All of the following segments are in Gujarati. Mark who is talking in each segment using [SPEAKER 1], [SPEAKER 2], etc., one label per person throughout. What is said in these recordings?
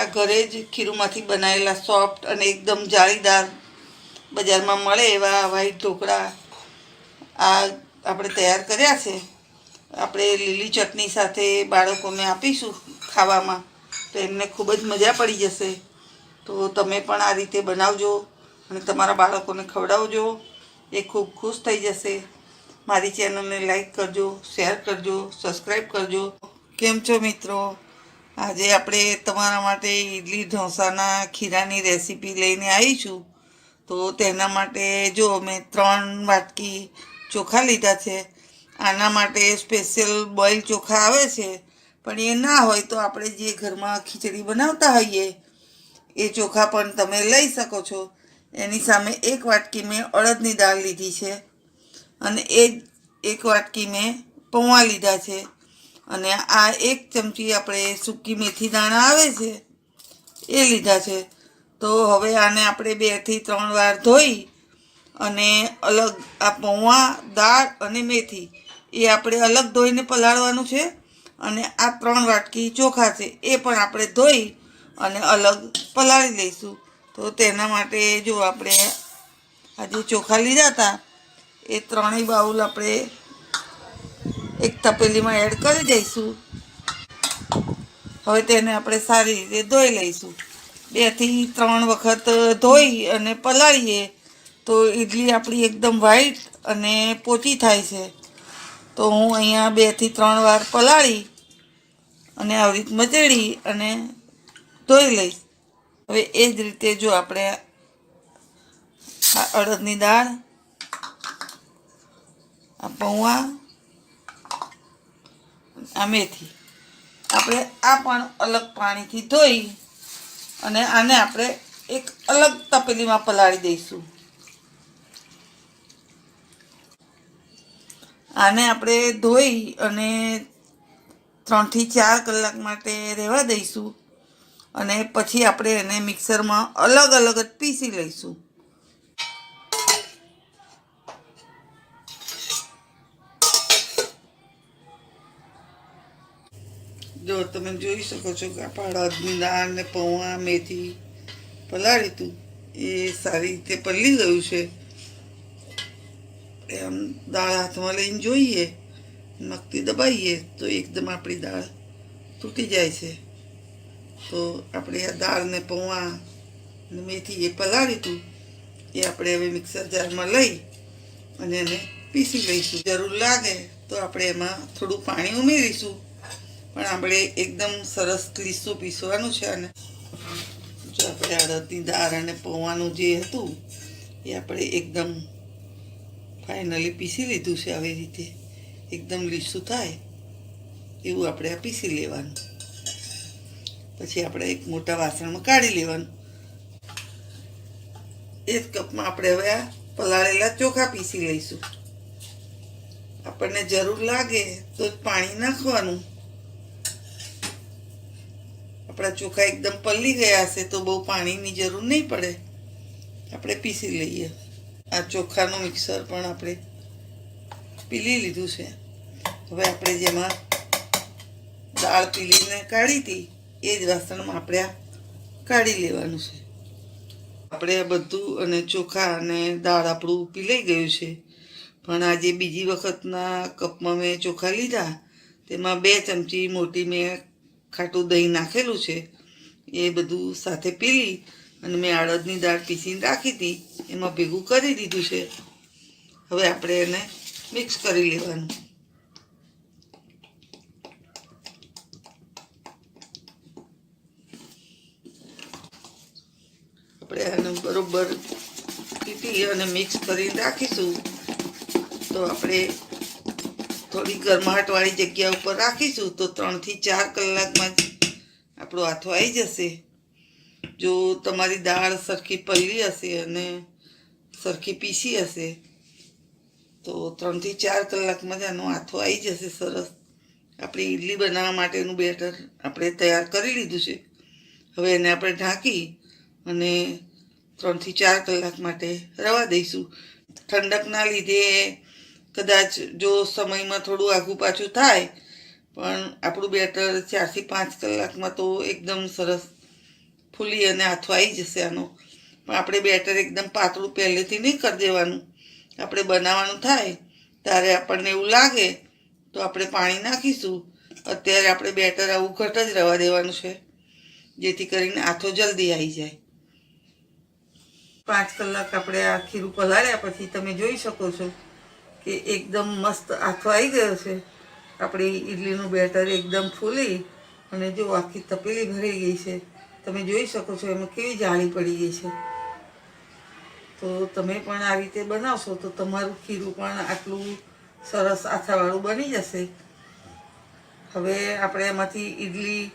[SPEAKER 1] આ ઘરે જ ખીરુમાંથી બનાવેલા સોફ્ટ અને એકદમ જાળીદાર બજારમાં મળે એવા વ્હાઈટ ઢોકળા. આ આપણે તૈયાર કર્યા છે. આપણે લીલી ચટણી સાથે બાળકોને આપીશું ખાવામાં. તો એમને ખૂબ જ મજા પડી જશે. તો તમે પણ આ રીતે બનાવજો અને તમારા બાળકોને ખવડાવજો. એ ખૂબ ખુશ થઈ જશે. મારી ચેનલને લાઈક કરજો શેર કરજો સબસ્ક્રાઈબ કરજો. કેમ છો મિત્રો? આજે આપણે તમારા માટે ઈડલી ઢોસાના ખીરાની રેસીપી લઈને આવીશું. તો તેના માટે જો મેં ત્રણ વાટકી ચોખા લીધા છે. આના માટે સ્પેશિયલ બોઇલ ચોખા આવે છે. પણ એ ના હોય તો આપણે જે ઘરમાં ખીચડી બનાવતા હોઈએ, એ ચોખા પણ તમે લઈ શકો છો. એની સામે એક વાટકી મેં અડદની દાળ લીધી છે. અને એ એક વાટકી મેં પૌવા લીધા છે. અને આ એક ચમચી આપણે સૂકી મેથી દાણા આવે છે, એ લીધા છે. તો હવે આને આપણે બેથી ત્રણ વાર ધોઈ અને અલગ આ પૌવા, દાળ અને મેથી, એ આપણે અલગ ધોઈને પલાળવાનું છે. અને આ ત્રણ વાટકી ચોખા છે, એ પણ આપણે ધોઈ અને અલગ પલાળી લઈશું. તો તેના માટે જો આપણે આ જે ચોખા લીધા હતા, એ ત્રણેય બાઉલ આપણે એક તપેલીમાં એડ કરી દઈશું. હવે તેને આપણે સારી રીતે ધોઈ લઈશું. બેથી ત્રણ વખત ધોઈ અને પલાળીએ તો ઈડલી આપણી એકદમ વ્હાઈટ અને પોચી થાય છે. તો હું અહીંયા બેથી ત્રણ વાર પલાળી અને આવી રીત મચેડી અને ધોઈ લઈશ. હવે એ જ રીતે જો આપણે અડદની દાળ, આ પૌવા આ મેથી. આપણે આ પણ અલગ પાણીથી ધોઈ અને આને આપણે એક અલગ તપેલીમાં પલાળી દઈશું. આને આપણે ધોઈ અને ત્રણથી ચાર કલાક માટે રહેવા દઈશું અને પછી આપણે એને મિક્સરમાં અલગ અલગ જ પીસી લઈશું. જો તમે જોઈ શકો છો કે આપણા દાળ ને પૌવા મેથી, પલાળી હતું એ સારી રીતે પલળી ગયું છે. એમ દાળ હાથમાં લઈને જોઈએ નકતી દબાઈએ તો એકદમ આપણી દાળ તૂટી જાય છે. તો આપણે આ દાળ ને પૌવા ને મેથી એ પલાળી હતું એ આપણે હવે મિક્સર જારમાં લઈ અને એને પીસી લઈશું. જરૂર લાગે તો આપણે એમાં થોડું પાણી ઉમેરીશું. પણ આપણે એકદમ સરસ લીસું પીસવાનું છે અને જો આપણે અડદની દાળ અને પૌવાનું જે હતું, એ આપણે એકદમ ફાઇનલી પીસી લીધું છે આવી રીતે. એકદમ લીસું થાય એવું આપણે આ પીસી લેવાનું. પછી આપણે એક મોટા વાસણમાં કાઢી લેવાનું. એ જ કપમાં આપણે હવે આ પલાળેલા ચોખા પીસી લઈશું. આપણને જરૂર લાગે તો પાણી નાખવાનું. આપણા ચોખા એકદમ પલ્લી ગયા હશે તો બહુ પાણીની જરૂર નહીં પડે. આપણે પીસી લઈએ. આ ચોખાનું મિક્સર પણ આપણે પીલી લીધું છે. હવે આપણે જેમાં દાળ પીલીને કાઢી હતી, એ જ વાસણમાં આપણે આ કાઢી લેવાનું છે. આપણે આ બધું અને ચોખા અને દાળ આપણું પીલાઈ ગયું છે. પણ આજે બીજી વખતના કપમાં મેં ચોખા લીધા. તેમાં બે ચમચી મોટી મેં ખાટું દહીં નાખેલું છે, એ બધું સાથે પીલી અને મેં અડદની દાળ પીસીને રાખી હતી, એમાં ભેગું કરી દીધું છે. હવે આપણે એને મિક્સ કરી લેવાનું. આપણે આને બરોબર પીટી અને મિક્સ કરીને રાખીશું. તો આપણે થોડી ગરમાહટવાળી જગ્યા ઉપર રાખીશું તો ત્રણથી ચાર કલાકમાં જ આપણો હાથો આવી જશે. જો તમારી દાળ સરખી પલ્લી હશે અને સરખી પીસી હશે, તો ત્રણથી ચાર કલાકમાં જ આનો હાથો આવી જશે સરસ. આપણી ઈડલી બનાવવા માટેનું બેટર આપણે તૈયાર કરી લીધું છે. હવે એને આપણે ઢાંકી અને ત્રણથી ચાર કલાક માટે રવા દઈશું. ઠંડકના લીધે કદાચ જો સમયમાં થોડું આઘું પાછું થાય, પણ આપણું બેટર ચારથી પાંચ કલાકમાં તો એકદમ સરસ ફૂલી અને હાથો આવી જશે આનો. પણ આપણે બેટર એકદમ પાતળું પહેલેથી નહીં કરી દેવાનું. આપણે બનાવવાનું થાય, ત્યારે આપણને એવું લાગે તો આપણે પાણી નાખીશું. અત્યારે આપણે બેટર આવું ઘટ જ રહેવા દેવાનું છે, જેથી કરીને આથો જલ્દી આવી જાય. પાંચ કલાક આપણે આ ખીરું પલાળ્યા પછી તમે જોઈ શકો છો. કે એકદમ મસ્ત આથો આવી ગયો છે. આપણી ઈડલીનું બેટર એકદમ ફૂલી અને જો આખી તપેલી ભરાઈ ગઈ છે. તમે જોઈ શકો છો એમાં કેવી જાળી પડી ગઈ છે. તો તમે પણ આ રીતે બનાવશો તો તમારું ખીરું પણ આટલું સરસ આથાવાળું બની જશે. હવે આપણે એમાંથી ઈડલી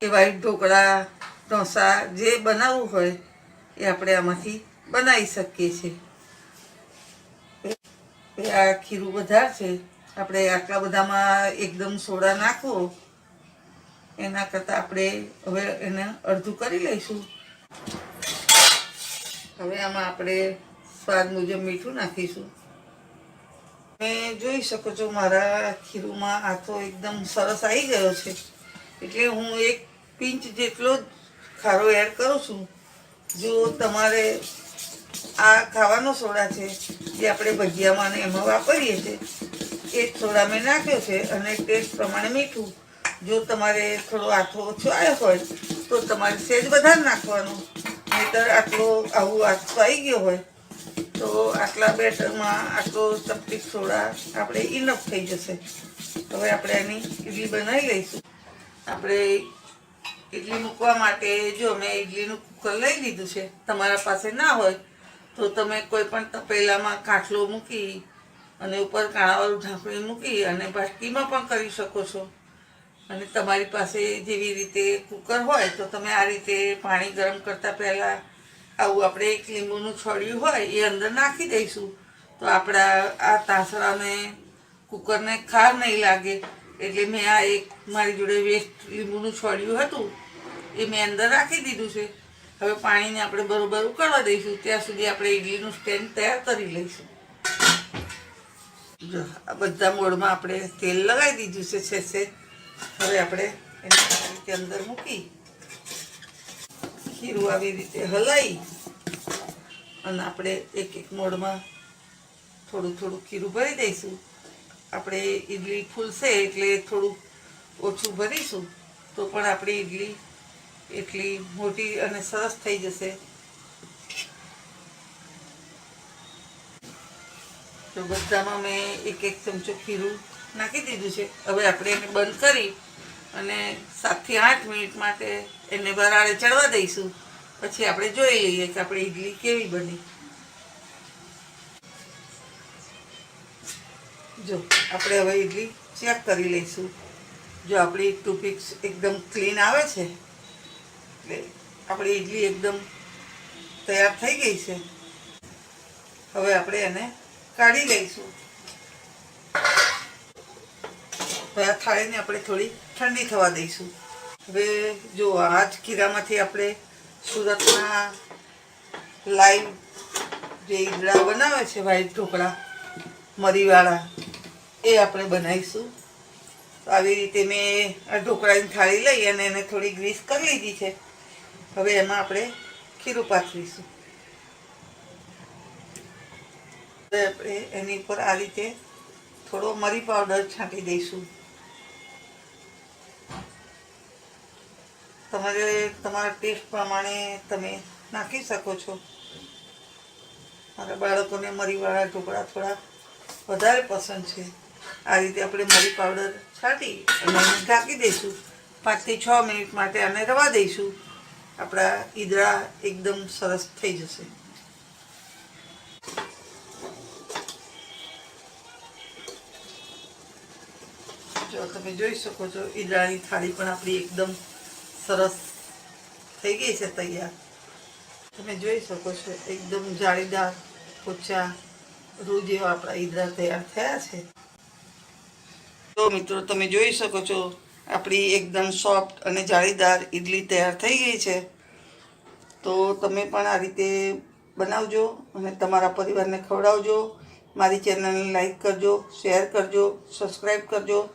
[SPEAKER 1] કે વાઈટ ઢોકળા, ઢોસા જે બનાવવું હોય એ આપણે આમાંથી બનાવી શકીએ છીએ. આ ખીરું બધા છે. આપણે આટલા બધામાં એકદમ સોડા નાખવો એના કરતાં આપણે હવે એને અડધું કરી લઈશું. હવે આમાં આપણે સ્વાદ મુજબ મીઠું નાખીશું. તમે જોઈ શકો છો મારા ખીરુમાં આથો એકદમ સરસ આવી ગયો છે. એટલે હું એક પિંચ જેટલો જ ખારો એડ કરું છું. જો તમારે આ ખાવાનો સોડા છે જે આપણે ભજીયામાં ને એમાં વાપરીએ છીએ, એ સોડા મેં નાખ્યો છે અને ટેસ્ટ પ્રમાણે મીઠું. જો તમારે થોડો આથો ઓછો આવ્યો હોય, તો તમારે સેજ વધારે નાખવાનું. નહીતર આટલો આવું આથો આવી ગયો હોય, તો આટલા બેટરમાં આટલો ચપટી સોડા આપણે ઇનફ થઈ જશે. હવે આપણે એની ઇડલી બનાવી લઈશું. આપણે ઇડલી મૂકવા માટે જો મેં ઇડલીનું કુકર લઈ લીધું છે, તમારા પાસે ના હોય તો તમે કોઈ પણ તપેલામાં કાટલો મૂકી અને ઉપર કાણાવાળું ઢાંકણી મૂકી અને બાટકીમાં પણ કરી શકો છો. અને તમારી પાસે જેવી રીતે કુકર હોય તો તમે આ રીતે પાણી ગરમ કરતાં પહેલાં આવું આપણે એક લીંબુનું છોડ્યું હોય એ અંદર નાખી દઈશું. તો આપણા આ તાસરાને કુકરને ખાર નહીં લાગે. એટલે મેં આ એક મારી જોડે વેસ્ટ લીંબુનું છોડ્યું હતું. એ મેં અંદર રાખી દીધું છે. હવે પાણીને આપણે બરોબર ઉકળવા દઈશું. ત્યાં સુધી આપણે ઇડલીનું સ્ટેન્ડ તૈયાર કરી લઈશું. જો, આ બધા મોડમાં આપણે તેલ લગાવી દીધું છે છેસે હવે આપણે એને રીતે અંદર મૂકી ખીરું આવી રીતે હલાવી અને આપણે એક એક મોડમાં થોડું થોડું ખીરું ભરી દઈશું. આપણે ઈડલી ફૂલશે એટલે થોડું ઓછું ભરીશું તો પણ આપણી ઈડલી એટલી મોટી અને સરસ થઈ જશે. તો બધામાં મેં એક એક ચમચો ખીરું નાખી દીધું છે. હવે આપણે એને બંધ કરી અને સાતથી આઠ મિનિટ માટે એને વરાળે ચડવા દઈશું. પછી આપણે જોઈ લઈએ કે આપણી ઈડલી કેવી બની. જો, આપણે હવે ઈડલી ચેક કરી લઈશું. જો આપણી ટુપિક્સ એકદમ ક્લીન આવે છે. એટલે આપણી ઈડલી એકદમ તૈયાર થઈ ગઈ છે. હવે આપણે એને કાઢી લઈશું. હવે આ થાળીને આપણે થોડી ઠંડી થવા દઈશું. હવે જો આ જ કીરામાંથી આપણે સુરતના લાઈવ જે ઈદડા બનાવે છે વ્હાઈટ ઢોકળા, મરીવાળા, એ આપણે બનાવીશું. આવી રીતે મેં આ ઢોકળાની થાળી લઈ અને એને થોડી ગ્રીસ કરી લીધી છે. હવે એમાં આપણે ખીરું પાથરીશું. આપણે એની ઉપર આ રીતે થોડો મરી પાવડર છાંટી દઈશું. તમારે તમારા ટેસ્ટ પ્રમાણે તમે નાખી શકો છો. મારા બાળકોને મરીવાળા ઢોકળા થોડા વધારે પસંદ છે. આ રીતે આપણે મરી પાવડર છાંટી અને ઢાંકી દઈશું. પાંચથી છ મિનિટ માટે આને રવા દઈશું. આપણા ઈદડા એકદમ સરસ થઈ જશે. જો તમે જોઈ શકો છો ઈદડાની થાળી પણ આપણી એકદમ સરસ થઈ ગઈ છે તૈયાર. તમે જોઈ શકો છો, એકદમ જાળીદાર પોચા રૂ જેવા આપણા ઈદડા તૈયાર થયા છે. તો મિત્રો, તમે જોઈ શકો છો આપણી એકદમ સોફ્ટ અને જાળીદાર ઈડલી તૈયાર થઈ ગઈ છે. તો તમે પણ આ રીતે બનાવજો અને તમારા પરિવારને ખવડાવજો. મારી ચેનલને લાઈક કરજો, શેર કરજો, સબસ્ક્રાઈબ કરજો.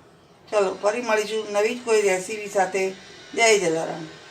[SPEAKER 1] ચલો, ફરી મળીશું નવી જ કોઈ રેસીપી સાથે. જય જલારામ.